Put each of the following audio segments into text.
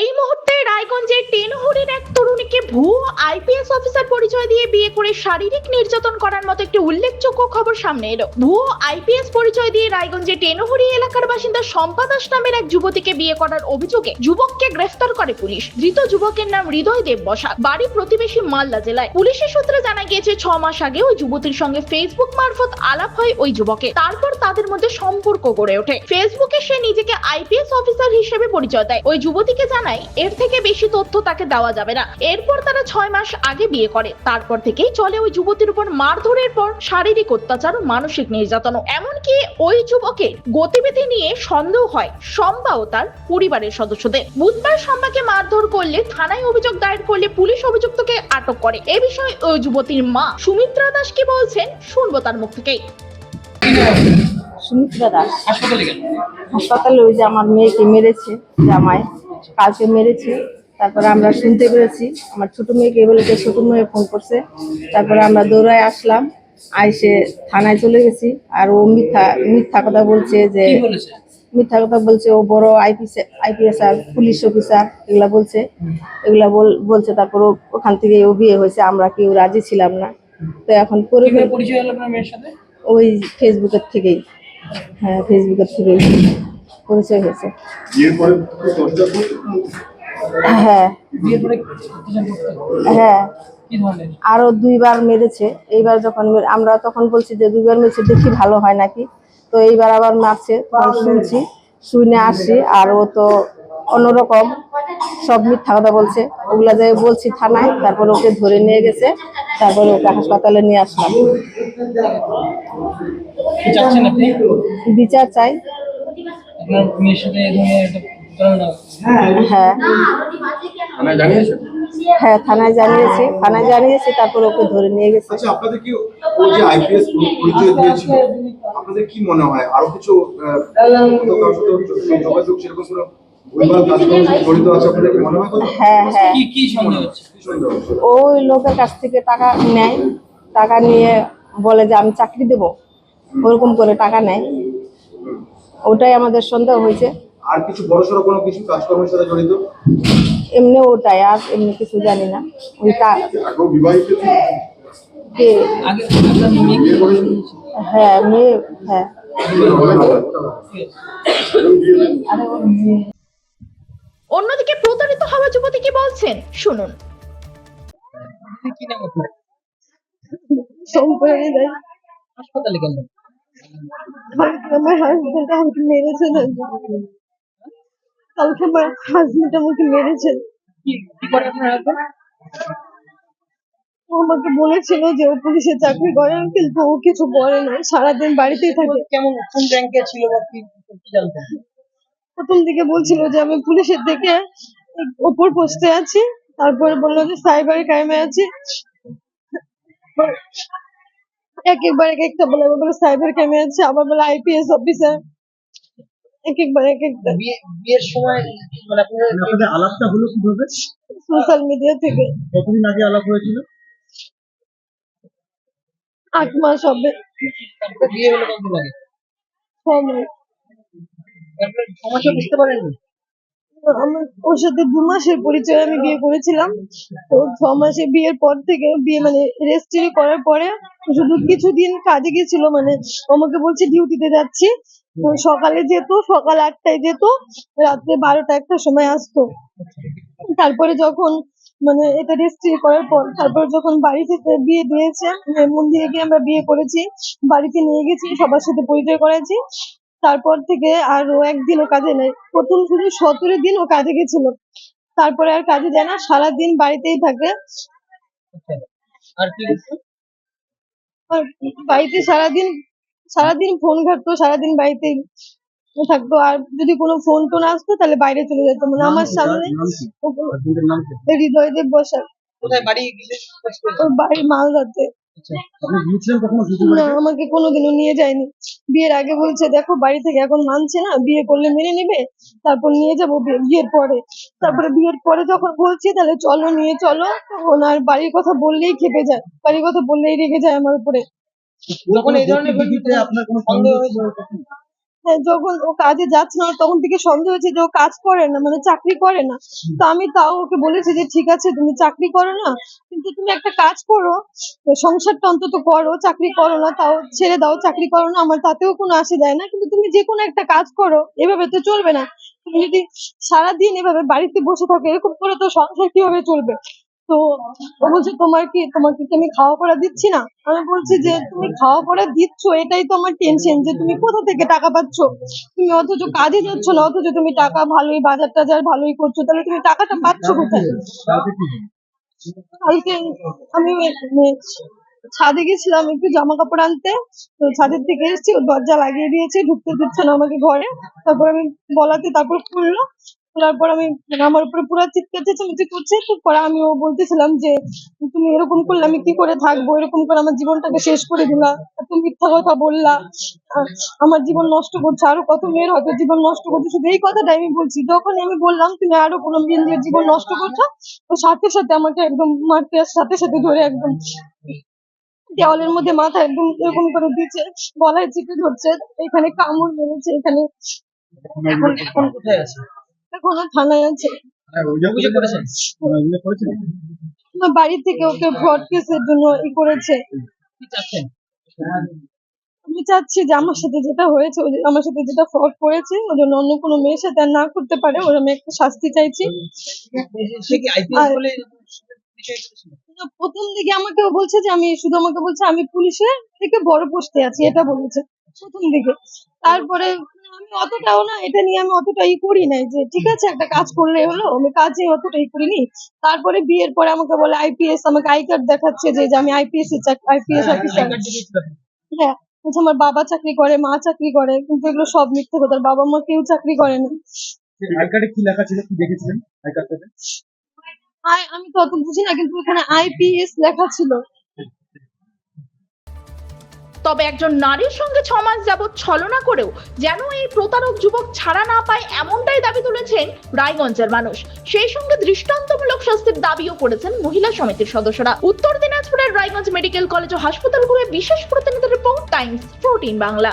এই মুহূর্তে রায়গঞ্জের টেনহরির এক তরুণীকে ভুয়ো আইপিএস অফিসার পরিচয় দিয়ে বিয়ে করে শারীরিক নির্যাতন করার মতো একটি উল্লেখযোগ্য খবর সামনে এলো। ভুয়ো আইপিএস পরিচয় দিয়ে রায়গঞ্জের টেনহরি এলাকার বাসিন্দা শম্পা দাস নামের এক যুবতীকে বিয়ে করার অভিযোগে যুবককে গ্রেফতার করে পুলিশ। ধৃত যুবকের নাম হৃদয় দেব বসা বাড়ি প্রতিবেশী মালদা জেলায়। পুলিশের সূত্রে জানা গিয়েছে, ছ মাস আগে ওই যুবতীর সঙ্গে ফেসবুক মারফত আলাপ হয় ওই যুবকে তারপর তাদের মধ্যে সম্পর্ক গড়ে ওঠে। ফেসবুকে সে নিজেকে আইপিএস অফিসার হিসেবে পরিচয় দেয়। ওই যুবতীকে জানায় এর থেকে বেশি তথ্য তাকে দেওয়া যাবে না। এরপর তারা ছয় মাস আগে বিয়ে করে। তারপর থেকেই চলে ওই যুবতীর উপর মারধরের পর শারীরিক অত্যাচার ও মানসিক নির্যাতন। এমনকি ওই যুবকের গতিবিধি নিয়ে সন্দেহ হয় সম্বা ও তার পরিবারের সদস্যদের। বুধবার সম্বাকে মারধর করলে থানায় অভিযোগ দায়ের করলে পুলিশ অভিযুক্তকে আটক করে। এ বিষয়ে ওই যুবতীর মা সুমিত্রা দাস কি বলছেন শুনব তার মুখ থেকেই। সুমিত্রা দাস। হাসপাতালে গেল? হাসপাতালে ওই যে আমার মেয়েকে মেরেছে জামাই কালকে মেরেছে তারপরে আমরা শুনতে পেরেছি। আমার ছোট মেয়েকে বলেছে ছোট মেয়ে ফোন করছে। তারপরে আমরা দৌড়ায় আসলাম আইসে থানায় চলে গেছি। আর ও মিথ্যা মিথ্যা কথা বলছে যে মিথ্যা কথা বলছে ও বড় আইপিএস আইপিএস আর পুলিশ অফিসার এগুলা বলছে। এগুলা বল- বলছে তারপর ওখান থেকে ও বিয়ে হয়েছে আমরা কেউ রাজি ছিলাম না। তো এখন পরিচয় ওই ফেসবুকের থেকেই। হ্যাঁ ফেসবুকের থেকেই। পরিচয় হয়েছে? হ্যাঁ। হ্যাঁ। কি আরও দুইবার মেরেছে। এইবার যখন আমরা তখন বলছি যে দুইবার মেরেছে দেখি ভালো হয় নাকি। তো এইবার আবার মারছে তখন শুনছি শুনে আসি আর ও তো অন্যরকম সব মিথ্যা কথা বলছে। ওগুলা যে বলছি থানায় তারপর ওকে ধরে নিয়ে গেছে তারপরে ওকে হাসপাতালে নিয়ে আসলাম। কি চাচ্ছেন আপনি? বিচার চাই। আপনার মেয়ের সাথে এই ধরনের একটা ঘটনা হ্যাঁ। থানায় জানিয়েছেন হ্যাঁ থানায় জানিয়েছি। থানায় জানিয়েছি তারপর ওকে ধরে নিয়ে গেছে। আচ্ছা আপনাদের কি ও যে আইপিএস পরিচয় দিয়েছিল? আপনাদের কি মনে হয়? আরও কিছু যোগাযোগ সেরকম কোনো মনে হয়? হ্যাঁ হ্যাঁ? ওই লোকের কাছ থেকে টাকা নেয়। টাকা নিয়ে বলে যে আমি চাকরি দেবো। ওরকম করে টাকা নেয়। ওটাই আমাদের সন্দেহ হয়েছে। আর কিছু বড় সড়ো কোনো কিছু কাজকর্মের সাথে জড়িত? এমনি ওটাই আর এমনি কিছু জানি না। ওই আগেও বিবাহিত ছিল? কে? বিয়ে? হ্যাঁ মেয়ে হ্যাঁ। অন্যদিকে প্রতারিত হওয়া যুবতী কি বলছেন? শুনুন। কি নাম আপনার? সম্পর্কে হাসপাতালে গেল। কালকে আমার হাজবেন্ড আমাকে মেরেছে কালকে আমার হাজবেন্ড আমাকে মেরেছে। করে আমাকে বলেছিল যে ও পুলিশে চাকরি করে কিন্তু ও কিছু বলে না। সারাদিন বাড়িতেই থাকে। কেমন কোন র্যাঙ্কে ছিল বা কি প্রথম দিকে বলছিল যে আমি পুলিশের থেকে ওপর পোস্টে আছি। তারপরে বলল যে সাইবার ক্রাইমে আছি। এক একবার এক একটা বলে বলে সাইবার ক্রাইমে আছে? আবার বলে আইপিএস অফিসার। এক একবার এক একটা বিয়ে বিয়ের সময় মানে আপনাদের আলাপটা হলো কীভাবে? সোশ্যাল মিডিয়া থেকে। কতদিন আগে আলাপ হয়েছিল? আট মাস হবে। বিয়ে হলো আগে? সময় আপনার সমস্যা বুঝতে পারেননি? আমার ওর সাথে দু মাসের পরিচয় আমি বিয়ে করেছিলাম। তো ছ মাসে বিয়ের পর থেকে বিয়ে মানে রেজিস্ট্রি করার পরে শুধু কিছুদিন কাজে গেছিল মানে আমাকে বলছে ডিউটিতে যাচ্ছি। তো সকালে যেত, সকাল আটটায় যেত, রাত্রে বারোটা একটা সময় আসতো। তারপরে যখন মানে এটা রেজিস্ট্রি করার পর, তারপর যখন বাড়ি থেকে বিয়ে দিয়েছে মানে মন্দিরে গিয়ে আমরা বিয়ে করেছি, বাড়িতে নিয়ে গেছি, সবার সাথে পরিচয় করেছি। তারপর থেকে আর ও একদিনও কাজে নেই। প্রথম শুধু সতেরো দিন ও কাজে গেছিল। তারপরে আর কাজে যায় না সারাদিন বাড়িতেই থাকে। আর কি বাড়িতে সারাদিন সারাদিন ফোন ঘাটতো সারাদিন বাড়িতেই থাকতো। আর যদি কোনো ফোন টোন আসতো তাহলে বাইরে চলে যেত। মানে আমার সামনে হৃদয়দেব বসার কোথায় বাড়ি বাড়ি মালদাতে। আচ্ছা না আমাকে কোনোদিনও নিয়ে যায়নি। বিয়ের আগে বলছে দেখো বাড়ি থেকে এখন মানছে না বিয়ে করলে মেনে নেবে তারপর নিয়ে যাব বিয়ে- বিয়ের পরে। তারপরে বিয়ের পরে যখন বলছি তাহলে চলো নিয়ে চলো তখন আর বাড়ির কথা বললেই খেপে যায়। বাড়ির কথা বললেই রেগে যায় আমার উপরে। এই ধরনের আপনার কোনো সন্দেহ হয়েছে? হ্যাঁ, যখন ও কাজে যাচ্ছে না, তখন থেকে সন্দেহ হয়েছে যে ও কাজ করে না মানে চাকরি করে না। তো আমি তাও ওকে বলেছি যে, ঠিক আছে, তুমি চাকরি করো না, কিন্তু তুমি একটা কাজ করো, সংসারটা অন্তত করো, চাকরি করো না, তাও ছেড়ে দাও, চাকরি করো না, আমার তাতেও কোনো আসে যায় না, কিন্তু তুমি যে কোনো একটা কাজ করো, এভাবে তো চলবে না। তুমি যদি সারাদিন এভাবে বাড়িতে বসে থাকো, এরকম করে তো সংসার কীভাবে চলবে? তো ও বলছে তোমার কি, তোমাকে কি আমি খাওয়া পড়া দিচ্ছি না? আমি বলছি যে তুমি খাওয়া পড়া দিচ্ছ, এটাই তো আমার টেনশন যে তুমি কোথা থেকে টাকা পাচ্ছ? তুমি অথচ কাজে যাচ্ছ না, অথচ তুমি টাকা ভালোই, বাজার টাজার ভালোই করছ, তাহলে তুমি টাকাটা পাচ্ছ কোথায়? কালকে আমি মানে ছাদে গেছিলাম একটু জামা কাপড় আনতে, তো ছাদের থেকে এসেছি দরজা লাগিয়ে দিয়েছে, ঢুকতে দিচ্ছে না আমাকে ঘরে। তারপর আমি বলাতে তারপর খুললো খোলার পর আমি মানে আমার উপরে পুরো চিৎকার চেঁচামেচি করছে। তো পরে আমি ও বলতেছিলাম যে, তুমি এরকম করলে আমি কি করে থাকব? এরকম করে আমার জীবনটাকে শেষ করে দিলা। এত মিথ্যা কথা বললা। আমার জীবন নষ্ট করছে। আরও কত মেয়ের হয়তো জীবন নষ্ট করছে? শুধু এই কথাটাই আমি বলছি। যখন আমি বললাম, তুমি আরও কোনো মেয়ের জীবন নষ্ট করছ? তো সাথে সাথে আমাকে একদম মারতে সাথে সাথে ধরে একদম দেওয়ালের মধ্যে মাথা একদম এরকম করে দিচ্ছে গলায় চেপে ধরছে, এখানে কামড় মেরেছে, এখন এখন কোথায় আছে? এখনও থানায় আছে হ্যাঁ, হ্যাঁ, বাড়ি থেকে ওকে ফ্রড কেসের জন্য ই করেছে। আমি চাচ্ছি যে আমার সাথে যেটা হয়েছে ও আমার সাথে যেটা ফ্রড করেছে ওই জন্য অন্য কোনো মেয়ের সাথে আর না করতে পারে ওর আমি একটা শাস্তি চাইছি। প্রথম দিকে আমাকে বলছে যে আমি শুধু আমাকে বলছে আমি পুলিশে থেকে বড় পোস্টে আছি এটা বলেছে। প্রথম দিকে তারপরে আমি অতটাও না এটা নিয়ে আমি অতটা ই করি নাই যে ঠিক আছে একটা কাজ করলে হলো আমি কাজে অতটা ই করিনি। তারপরে বিয়ের পরে আমাকে বলে আইপিএস আমাকে আই কার্ড দেখাচ্ছে যে আমি আইপিএস আইপিএস হ্যাঁ, অফিসার। হ্যাঁ বলছে আমার বাবা চাকরি করে মা চাকরি করে কিন্তু এগুলো সব মিথ্যে কথা বাবা মা কেউ চাকরি করে না। আই কার্ডে কি লেখা ছিল কি দেখেছিলেন আই কার্ডটাতে? আমি তো অত বুঝি না কিন্তু ওখানে আইপিএস লেখা ছিল। তবে একজন নারীর সঙ্গে ছ মাস যাবৎ ছলনা করেও যেন এই প্রতারক যুবক ছাড়া না পায় এমনটাই দাবি তুলেছেন রায়গঞ্জের মানুষ। সেই সঙ্গে দৃষ্টান্তমূলক শাস্তির দাবিও করেছেন মহিলা সমিতির সদস্যরা। উত্তর দিনাজপুরের রায়গঞ্জ মেডিকেল কলেজ ও হাসপাতাল ঘুরে বিশেষ প্রতিনিধি রিপোর্ট, টাইমস, ফোরটিন বাংলা।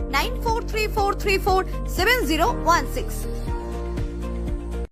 9434347016.